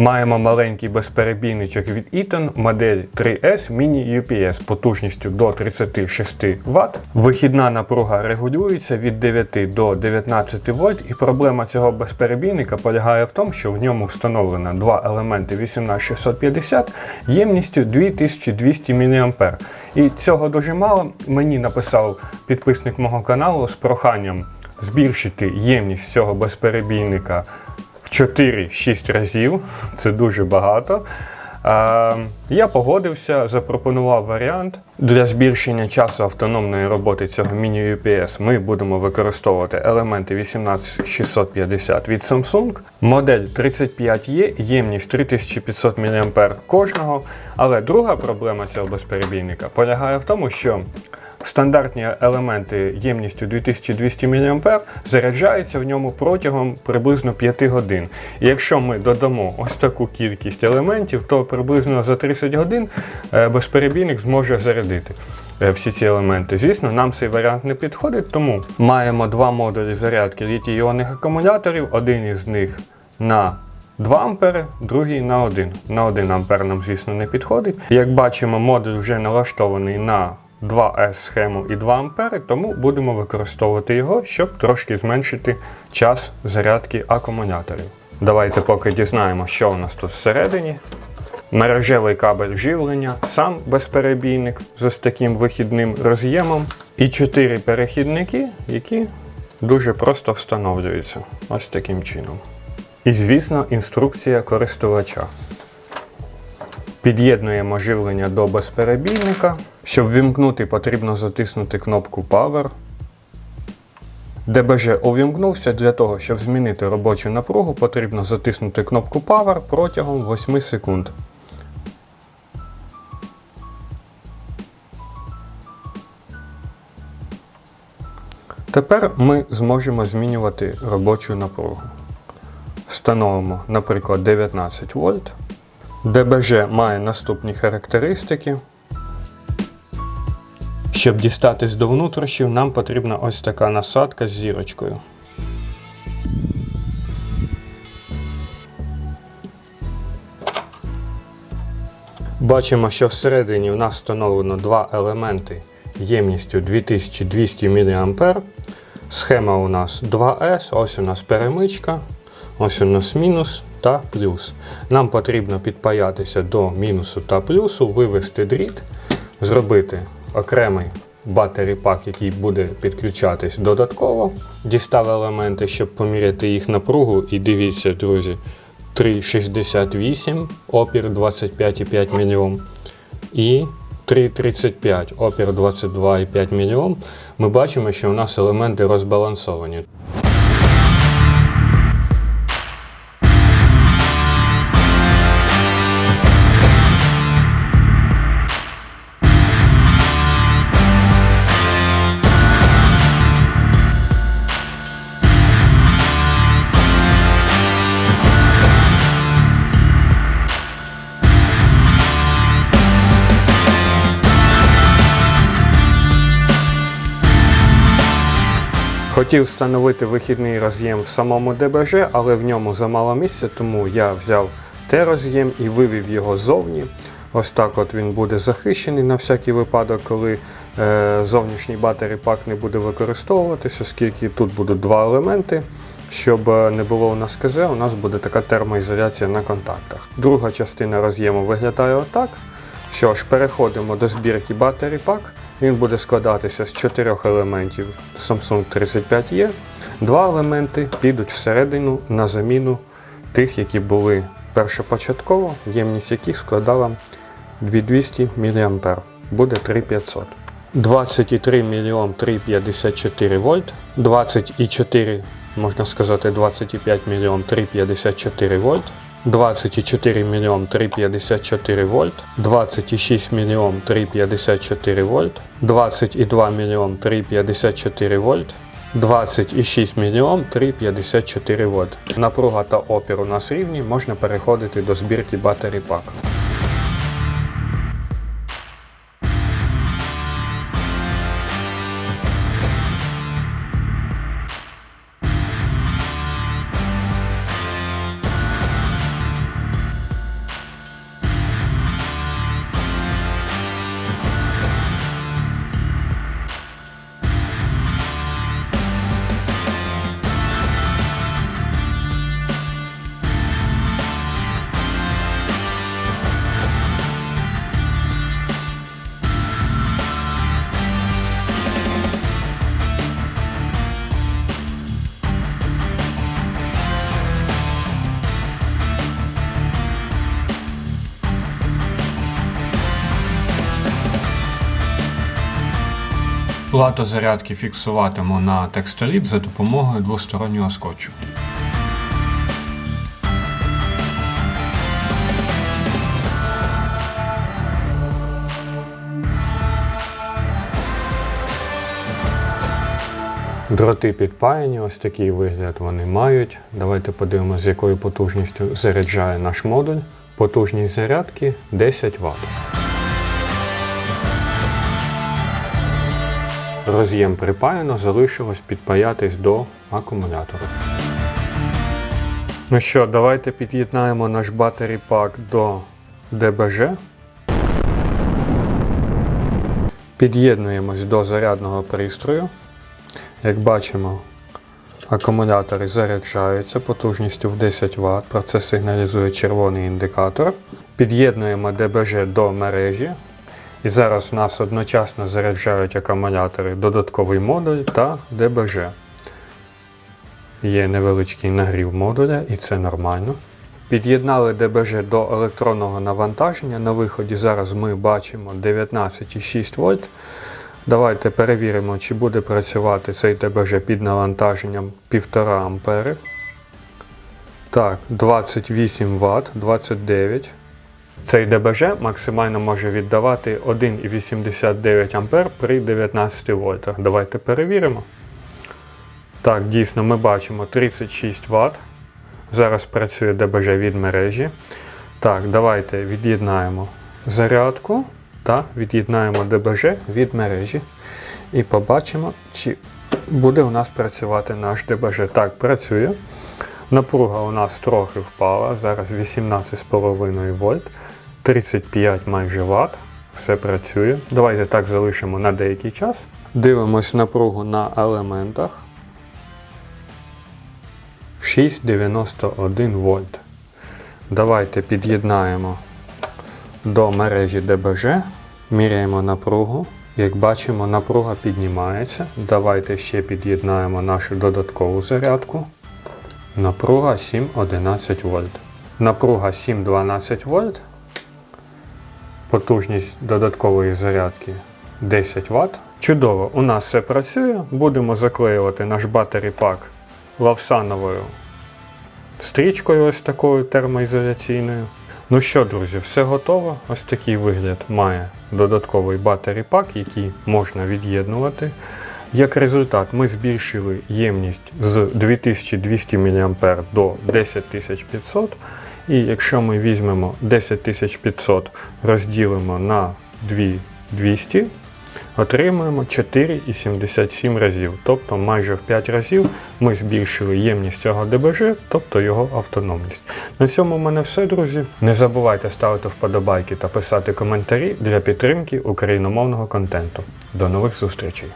Маємо маленький безперебійничок від Eaton, модель 3S Mini UPS потужністю до 36 Вт. Вихідна напруга регулюється від 9 до 19 вольт, і проблема цього безперебійника полягає в тому, що в ньому встановлено два елементи 18650 ємністю 2200 мА. І цього дуже мало. Мені написав підписник мого каналу з проханням збільшити ємність цього безперебійника 4-6 разів. Це дуже багато. Я погодився, запропонував варіант. Для збільшення часу автономної роботи цього міні-UPS ми будемо використовувати елементи 18650 від Samsung, модель 35E, ємність 3500 мА кожного. Але друга проблема цього безперебійника полягає в тому, що Стандартні елементи ємністю 2200 мА заряджаються в ньому протягом приблизно 5 годин. І якщо ми додамо ось таку кількість елементів, то приблизно за 30 годин е, безперебійник зможе зарядити е, всі ці елементи. Звісно, нам цей варіант не підходить, тому маємо два модулі зарядки літій-іонних акумуляторів. Один із них на 2 ампери, другий на 1. На 1 ампер нам, звісно, не підходить. Як бачимо, модуль вже налаштований на 2С схему і 2 ампери, тому будемо використовувати його, щоб трошки зменшити час зарядки акумуляторів. Давайте поки дізнаємо, що у нас тут всередині. Мережевий кабель живлення, сам безперебійник з ось таким вихідним роз'ємом. І 4 перехідники, які дуже просто встановлюються. Ось таким чином. І, звісно, інструкція користувача. Під'єднуємо живлення до безперебійника. Щоб вімкнути, потрібно затиснути кнопку Power. ДБЖ увімкнувся. Для того, щоб змінити робочу напругу, потрібно затиснути кнопку Power протягом 8 секунд. Тепер ми зможемо змінювати робочу напругу. Встановимо, наприклад, 19 вольт. ДБЖ має наступні характеристики. Щоб дістатись до внутрішнів, нам потрібна ось така насадка з зірочкою. Бачимо, що всередині у нас встановлено два елементи ємністю 2200 мА. Схема у нас 2С, ось у нас перемичка, ось у нас мінус та плюс. Нам потрібно підпаятися до мінусу та плюсу, вивести дріт, зробити окремий батарей пак, який буде підключатись додатково. Дістав елементи, щоб поміряти їх напругу. І дивіться, друзі, 3,68 опір 25,5 мОм і 3,35 опір 22,5 мОм. Ми бачимо, що у нас елементи розбалансовані. Хотів встановити вихідний роз'єм в самому ДБЖ, але в ньому замало місця, тому я взяв те роз'єм і вивів його ззовні. Ось так от він буде захищений на всякий випадок, коли е, зовнішній батарей пак не буде використовуватися, оскільки тут будуть два елементи. Щоб е, не було у нас КЗ, у нас буде така термоізоляція на контактах. Друга частина роз'єму виглядає отак. Що ж, переходимо до збірки Battery Pack. Він буде складатися з чотирьох елементів Samsung 35E. Два елементи підуть всередину на заміну тих, які були першопочатково, ємність яких складала 2200 мА. Буде 3500. 23 мільйон 354 вольт, 24, можна сказати, 25 мільйон 354 вольт. 24 мільйон 354 вольт, 26 мільйон 354 вольт, 22 мільйон 354 вольт, 26 мільйон 354 вольт. Напруга та опір у нас рівні, можна переходити до збірки Battery Pack. Плату зарядки фіксуватиму на текстоліп за допомогою двостороннього скотчу. Дроти підпаяні, ось такий вигляд вони мають. Давайте подивимося, з якою потужністю заряджає наш модуль. Потужність зарядки 10 Вт. Роз'єм припаяно, залишилось підпаятись до акумулятора. Ну що, давайте під'єднаємо наш батарей пак до ДБЖ. Під'єднуємось до зарядного пристрою. Як бачимо, акумулятори заряджаються потужністю в 10 Вт. Про це сигналізує червоний індикатор. Під'єднуємо ДБЖ до мережі. І зараз у нас одночасно заряджають акумулятори додатковий модуль та ДБЖ. Є невеличкий нагрів модуля, і це нормально. Під'єднали ДБЖ до електронного навантаження. На виході зараз ми бачимо 19,6 вольт. Давайте перевіримо, чи буде працювати цей ДБЖ під навантаженням 1,5 ампери. Так, 28 Вт, 29. Цей ДБЖ максимально може віддавати 1,89 А при 19 вольтах. Давайте перевіримо. Так, дійсно, ми бачимо 36 Вт. Зараз працює ДБЖ від мережі. Так, давайте від'єднаємо зарядку та від'єднаємо ДБЖ від мережі. І побачимо, чи буде у нас працювати наш ДБЖ. Так, працює. Напруга у нас трохи впала. Зараз 18,5 вольт, 35 майже Вт. Все працює. Давайте так залишимо на деякий час. Дивимось напругу на елементах. 6,91 вольт. Давайте під'єднаємо до мережі ДБЖ, міряємо напругу. Як бачимо, напруга піднімається. Давайте ще під'єднаємо нашу додаткову зарядку. Напруга 7,11 вольт. Напруга 7,12 вольт. Потужність додаткової зарядки 10 Вт. Чудово, у нас все працює. Будемо заклеювати наш батарей пак лавсановою стрічкою ось такою термоізоляційною. Ну що, друзі, все готово. Ось такий вигляд має додатковий батарей пак, який можна від'єднувати. Як результат, ми збільшили ємність з 2200 мА до 10500. І якщо ми візьмемо 10500, розділимо на 2200, отримуємо 4,77 разів. Тобто майже в 5 разів ми збільшили ємність цього ДБЖ, тобто його автономність. На цьому в мене все, друзі. Не забувайте ставити вподобайки та писати коментарі для підтримки україномовного контенту. До нових зустрічей!